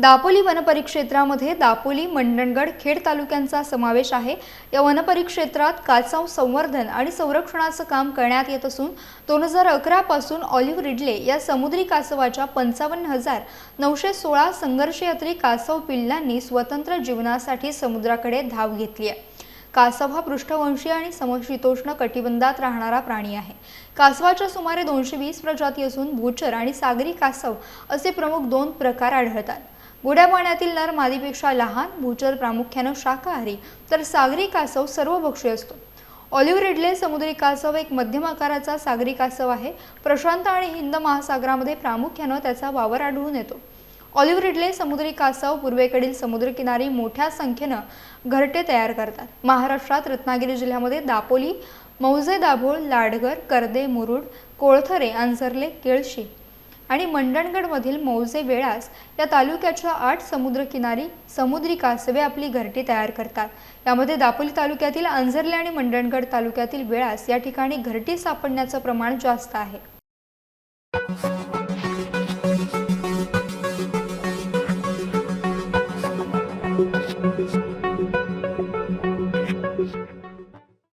दापोली वनपरिक्षेत्रामध्ये दापोली मंडणगड खेड तालुक्यांचा समावेश आहे. या वनपरिक्षेत्रात काचाव संवर्धन आणि संरक्षणाचं काम करण्यात येत असून दोन हजार अकरापासून ऑलिव्ह रिडले या समुद्री कासवाच्या पंचावन्न हजार नऊशे सोळा संघर्षयात्री कासव पिल्लांनी स्वतंत्र जीवनासाठी समुद्राकडे धाव घेतली आहे. कासव हा पृष्ठवंशी आणि समशीतोष्ण कटिबंधात राहणारा प्राणी आहे. कासवाच्या सुमारे दोनशे वीस प्रजाती असून भूचर आणि सागरी कासव असे प्रमुख दोन प्रकार आढळतात. गोड्या पाण्यातील नर मादीपेक्षा लहान भूचर प्रामुख्यानं शाकाहारी तर सागरी कासव सर्वभक्षी असतो. ऑलिव्ह रिडले समुद्री कासव एक मध्यम आकाराचा सागरी कासव आहे. प्रशांत आणि हिंद महासागरामध्ये प्रामुख्यानं त्याचा वावर आढळून येतो. ऑलिव्ह रिडले समुद्री कासव पूर्वेकडील समुद्रकिनारी मोठ्या संख्येनं घरटे तयार करतात. महाराष्ट्रात रत्नागिरी जिल्ह्यामध्ये दापोली मौजे दाभोळ लाडगर कर्दे मुरुड कोळथरे अंजर्ले केळशी आणि मंडणगडमधील मौजे वेळास या तालुक्याच्या आठ समुद्रकिनारी समुद्री कासवे आपली घरटी तयार करतात. यामध्ये दापोली तालुक्यातील अंजर्ले आणि मंडणगड तालुक्यातील वेळास या ठिकाणी घरटी सापडण्याचं प्रमाण जास्त आहे.